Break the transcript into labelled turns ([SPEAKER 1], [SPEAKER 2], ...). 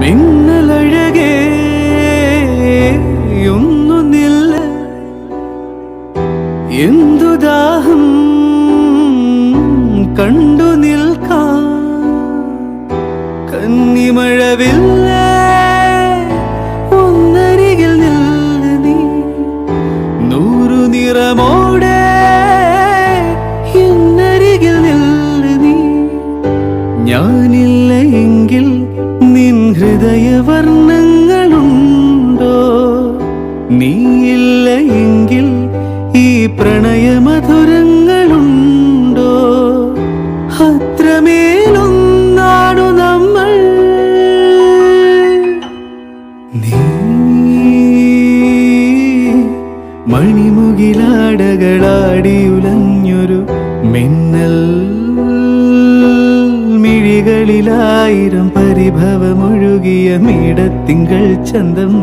[SPEAKER 1] മിന്നലഴകേ ഒന്നു നില്ല. എന്തു ദാഹം കണ്ടു നിൽക്കാം. കന്നിമഴവില്ല ഒന്നരികിൽ നില്ല നീ. നൂറു നിറമോടെ എന്നരികിൽ നില്ല നീ. ഞാനില്ല എങ്കിൽ ഹൃദയവർണങ്ങളുണ്ടോ? നീയില്ല എങ്കിൽ ഈ പ്രണയമധുരങ്ങളുണ്ടോ? അത്രമേലൊന്നാണു നമ്മൾ. നീ മണിമുകിലാടകളാടിയുലഞ്ഞൊരു മിന്നൽ മിഴികളിലായിരം പരിഭവമൊഴുകിയ മീടത്തിങ്കൾ ചന്തം.